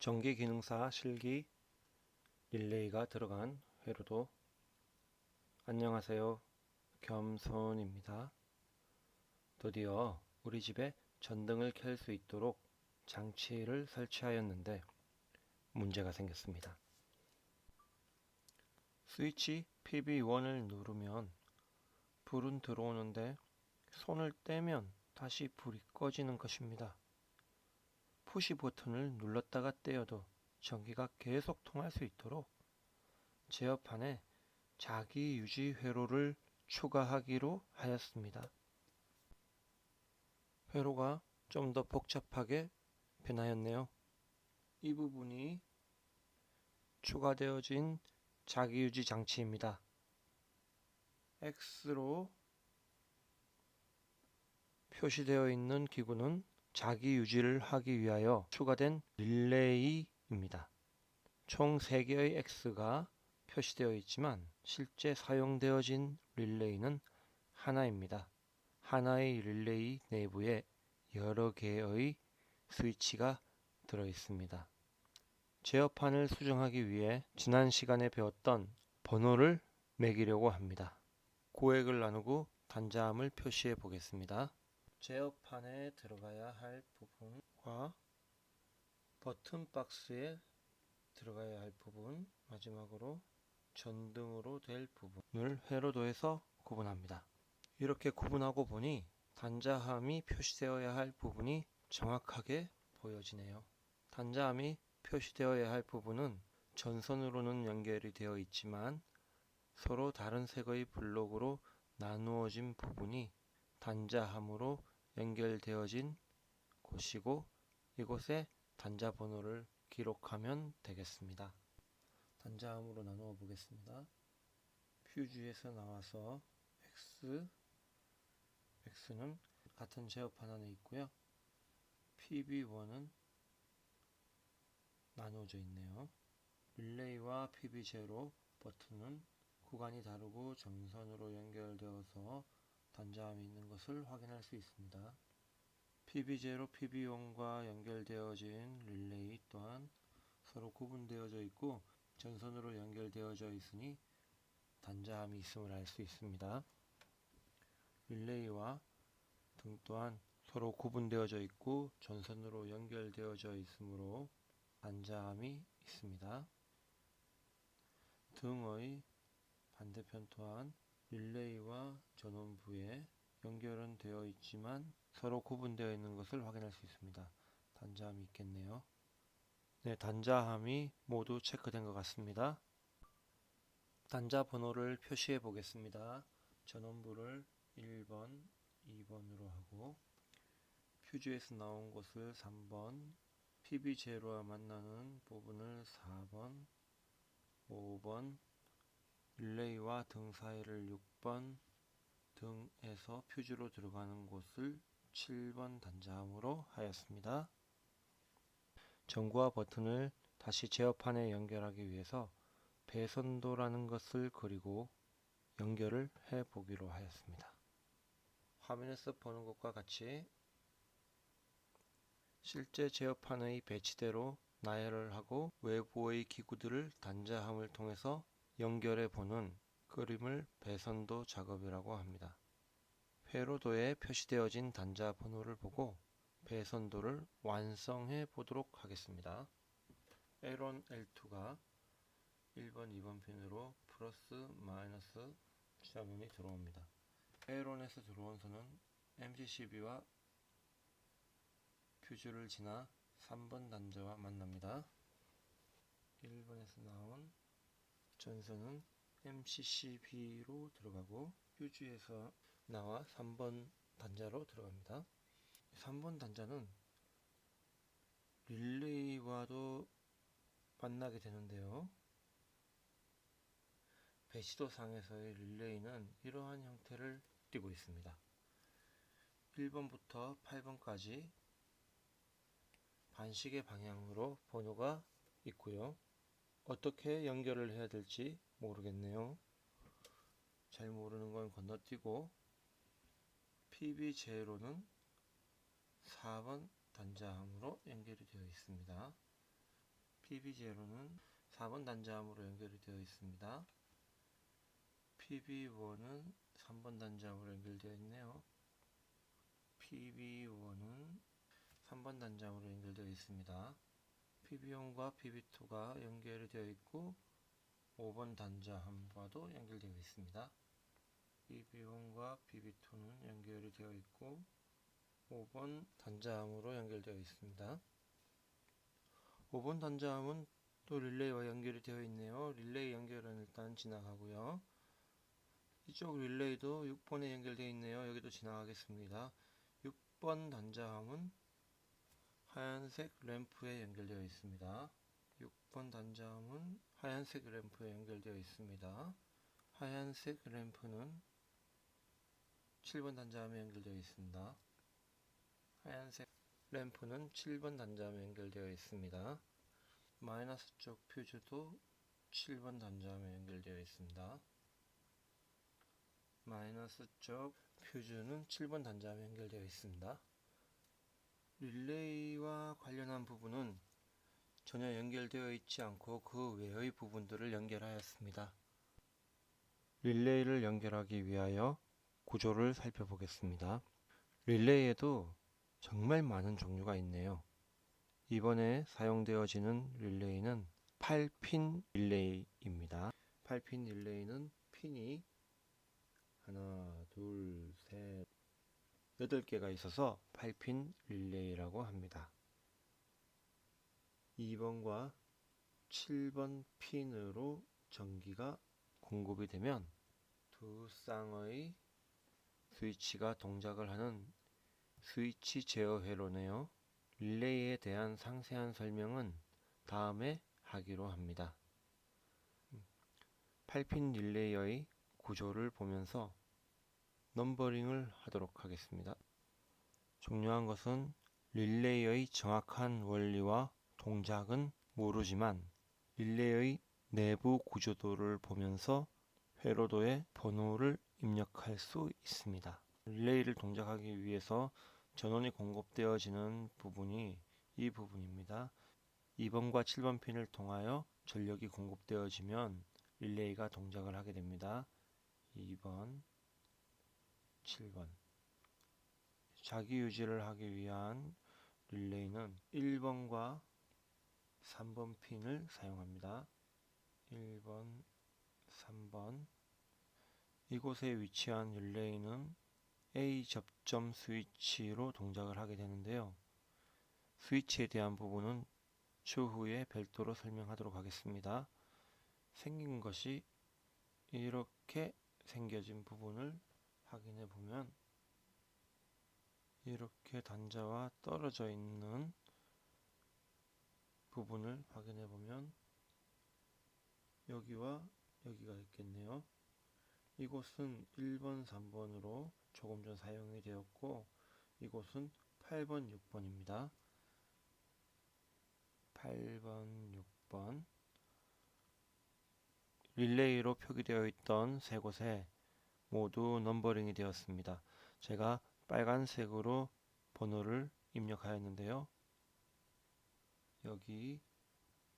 전기 기능사 실기 릴레이가 들어간 회로도 안녕하세요. 겸손입니다. 드디어 우리 집에 전등을 켤 수 있도록 장치를 설치하였는데 문제가 생겼습니다. 스위치 PB1을 누르면 불은 들어오는데 손을 떼면 다시 불이 꺼지는 것입니다. 푸시 버튼을 눌렀다가 떼어도 전기가 계속 통할 수 있도록 제어판에 자기 유지 회로를 추가하기로 하였습니다. 회로가 좀 더 복잡하게 변하였네요. 이 부분이 추가되어진 자기 유지 장치입니다. X로 표시되어 있는 기구는 자기 유지를 하기 위하여 추가된 릴레이입니다. 총 3개의 X가 표시되어 있지만 실제 사용되어진 릴레이는 하나입니다. 하나의 릴레이 내부에 여러 개의 스위치가 들어 있습니다. 제어판을 수정하기 위해 지난 시간에 배웠던 번호를 매기려고 합니다. 고액을 나누고 단자함을 표시해 보겠습니다. 제어판에 들어가야 할 부분과 버튼 박스에 들어가야 할 부분, 마지막으로 전등으로 될 부분을 회로도에서 구분합니다. 이렇게 구분하고 보니 단자함이 표시되어야 할 부분이 정확하게 보여지네요. 단자함이 표시되어야 할 부분은 전선으로는 연결이 되어 있지만 서로 다른 색의 블록으로 나누어진 부분이 단자함으로 연결되어진 곳이고 이곳에 단자 번호를 기록하면 되겠습니다. 단자함으로 나누어 보겠습니다. 퓨즈에서 나와서 X X는 같은 제어판 안에 있고요. PB1은 나누어져 있네요. 릴레이와 PB0 버튼은 구간이 다르고 정선으로 연결되어서 단자함이 있는 것을 확인할 수 있습니다. PB0, PB1과 연결되어진 릴레이 또한 서로 구분되어져 있고 전선으로 연결되어져 있으니 단자함이 있음을 알 수 있습니다. 릴레이와 등 또한 서로 구분되어져 있고 전선으로 연결되어져 있으므로 단자함이 있습니다. 등의 반대편 또한 릴레이와 전원부에 연결은 되어 있지만 서로 구분되어 있는 것을 확인할 수 있습니다. 단자함이 있겠네요. 네, 단자함이 모두 체크된 것 같습니다. 단자 번호를 표시해 보겠습니다. 전원부를 1번, 2번으로 하고 퓨즈에서 나온 곳을 3번, PB0와 만나는 부분을 4번, 5번, 릴레이와 등 사이를 6번, 등에서 퓨즈로 들어가는 곳을 7번 단자함으로 하였습니다. 전구와 버튼을 다시 제어판에 연결하기 위해서 배선도라는 것을 그리고 연결을 해 보기로 하였습니다. 화면에서 보는 것과 같이 실제 제어판의 배치대로 나열을 하고 외부의 기구들을 단자함을 통해서 연결해 보는 그림을 배선도 작업이라고 합니다. 회로도에 표시되어진 단자 번호를 보고 배선도를 완성해 보도록 하겠습니다. L1, L2가 1번, 2번 핀으로 플러스, 마이너스 자문이 들어옵니다. L1에서 들어온 선은 MCCB와 퓨즈를 지나 3번 단자와 만납니다. 1번에서 나온 전선은 MCCB로 들어가고 퓨즈에서 나와 3번 단자로 들어갑니다. 3번 단자는 릴레이와도 만나게 되는데요. 배치도 상에서의 릴레이는 이러한 형태를 띠고 있습니다. 1번부터 8번까지 반시계 방향으로 번호가 있고요. 어떻게 연결을 해야 될지 모르겠네요. 잘 모르는 건 건너뛰고 PB0는 4번 단자함으로 연결이 되어 있습니다. PB0는 4번 단자함으로 연결이 되어 있습니다. PB1은 3번 단자함으로 연결되어 있네요. PB1은 3번 단자함으로 연결되어 있습니다. PB1과 PB2가 연결이 되어 있고 5번 단자 함과도 연결되어 있습니다. PB1과 PB2는 연결이 되어 있고 5번 단자함으로 연결되어 있습니다. 5번 단자함은 또 릴레이와 연결이 되어 있네요. 릴레이 연결은 일단 지나가고요. 이쪽 릴레이도 6번에 연결되어 있네요. 여기도 지나가겠습니다. 6번 단자함은 하얀색 램프에 연결되어 있습니다. 6번 단자함은 하얀색 램프에 연결되어 있습니다. 하얀색 램프는 7번 단자함에 연결되어 있습니다. 하얀색 램프는 7번 단자함에 연결되어 있습니다. 마이너스 쪽 퓨즈도 7번 단자함에 연결되어 있습니다. 마이너스 쪽 퓨즈는 7번 단자함에 연결되어 있습니다. 릴레이와 관련한 부분은 전혀 연결되어 있지 않고 그 외의 부분들을 연결하였습니다. 릴레이를 연결하기 위하여 구조를 살펴보겠습니다. 릴레이에도 정말 많은 종류가 있네요. 이번에 사용되어지는 릴레이는 8핀 릴레이입니다. 8핀 릴레이는 핀이 하나, 둘, 셋, 8개가 있어서 8핀 릴레이라고 합니다. 2번과 7번 핀으로 전기가 공급이 되면 두 쌍의 스위치가 동작을 하는 스위치 제어 회로네요. 릴레이에 대한 상세한 설명은 다음에 하기로 합니다. 8핀 릴레이의 구조를 보면서 넘버링을 하도록 하겠습니다. 중요한 것은 릴레이의 정확한 원리와 동작은 모르지만 릴레이의 내부 구조도를 보면서 회로도에 번호를 입력할 수 있습니다. 릴레이를 동작하기 위해서 전원이 공급되어지는 부분이 이 부분입니다. 2번과 7번 핀을 통하여 전력이 공급되어지면 릴레이가 동작을 하게 됩니다. 2번, 7번. 자기 유지를 하기 위한 릴레이는 1번과 3번 핀을 사용합니다. 1번, 3번. 이곳에 위치한 릴레이는 A 접점 스위치로 동작을 하게 되는데요. 스위치에 대한 부분은 추후에 별도로 설명하도록 하겠습니다. 생긴 것이 이렇게 생겨진 부분을 확인해 보면 이렇게 단자와 떨어져 있는 부분을 확인해 보면 여기와 여기가 있겠네요. 이곳은 1번, 3번으로 조금 전 사용이 되었고 이곳은 8번, 6번입니다. 8번, 6번 릴레이로 표기되어 있던 세 곳에 모두 넘버링이 되었습니다. 제가 빨간색으로 번호를 입력하였는데요. 여기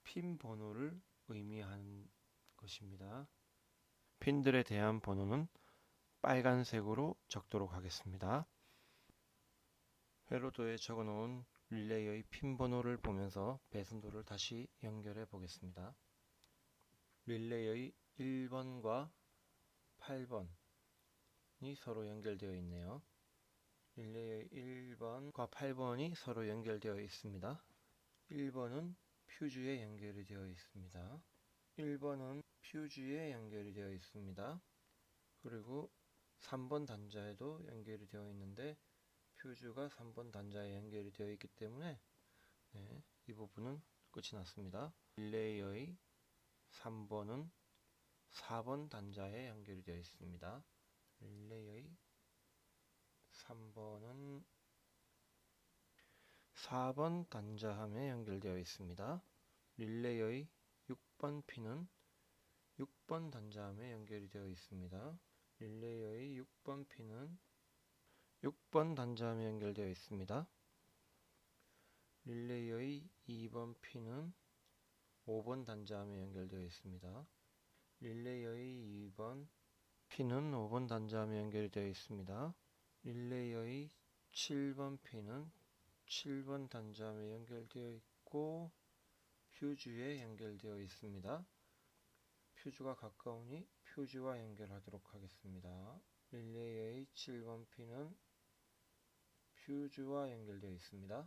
핀 번호를 의미하는 것입니다. 핀들에 대한 번호는 빨간색으로 적도록 하겠습니다. 회로도에 적어 놓은 릴레이의 핀 번호를 보면서 배선도를 다시 연결해 보겠습니다. 릴레이의 1번과 8번 이 서로 연결되어 있네요. 릴레이의 1번과 8번이 서로 연결되어 있습니다. 1번은 퓨즈에 연결이 되어 있습니다. 1번은 퓨즈에 연결이 되어 있습니다. 그리고 3번 단자에도 연결이 되어 있는데 퓨즈가 3번 단자에 연결이 되어 있기 때문에 네, 이 부분은 끝이 났습니다. 릴레이의 3번은 4번 단자에 연결이 되어 있습니다. 릴레이의 3번은 4번 단자함에 연결되어 있습니다. 릴레이의 6번 핀은 6번 단자함에 연결이 되어 있습니다. 릴레이의 6번 핀은 6번 단자함에 연결되어 있습니다. 릴레이의 2번 핀은 5번 단자함에 연결되어 있습니다. 릴레이의 2번 핀은 5번 단자함에 연결되어 있습니다. 릴레이의 7번 핀은 7번 단자함에 연결되어 있고 퓨즈에 연결되어 있습니다. 퓨즈가 가까우니 퓨즈와 연결하도록 하겠습니다. 릴레이의 7번 핀은 퓨즈와 연결되어 있습니다.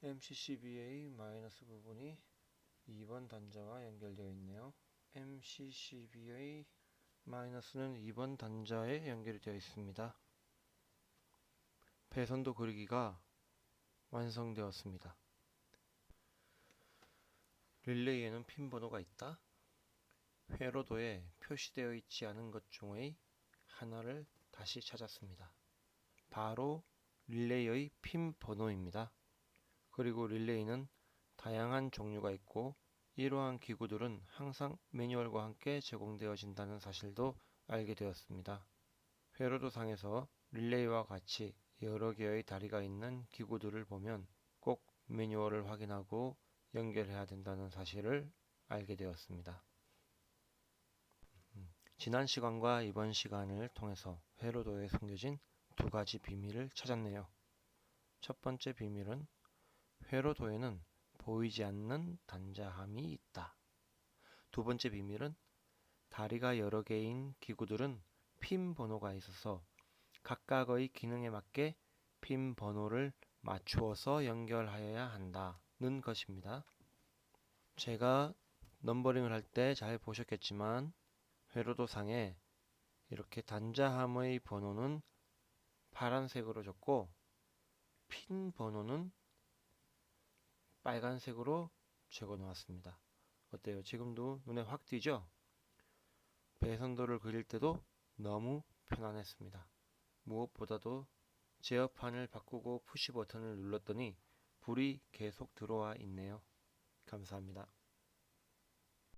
MCCB의 마이너스 부분이 2번 단자와 연결되어 있네요. MCCB의 마이너스는 2번 단자에 연결이 되어 있습니다. 배선도 그리기가 완성되었습니다. 릴레이에는 핀 번호가 있다. 회로도에 표시되어 있지 않은 것 중의 하나를 다시 찾았습니다. 바로 릴레이의 핀 번호입니다. 그리고 릴레이는 다양한 종류가 있고 이러한 기구들은 항상 매뉴얼과 함께 제공되어진다는 사실도 알게 되었습니다. 회로도상에서 릴레이와 같이 여러 개의 다리가 있는 기구들을 보면 꼭 매뉴얼을 확인하고 연결해야 된다는 사실을 알게 되었습니다. 음, 지난 시간과 이번 시간을 통해서 회로도에 숨겨진 두 가지 비밀을 찾았네요. 첫 번째 비밀은 회로도에는 보이지 않는 단자함이 있다. 두 번째 비밀은 다리가 여러 개인 기구들은 핀 번호가 있어서 각각의 기능에 맞게 핀 번호를 맞추어서 연결하여야 한다는 것입니다. 제가 넘버링을 할 때 잘 보셨겠지만 회로도상에 이렇게 단자함의 번호는 파란색으로 적고 핀 번호는 빨간색으로 적어 놓았습니다. 어때요? 지금도 눈에 확 띄죠? 배선도를 그릴 때도 너무 편안했습니다. 무엇보다도 제어판을 바꾸고 푸시 버튼을 눌렀더니 불이 계속 들어와 있네요. 감사합니다.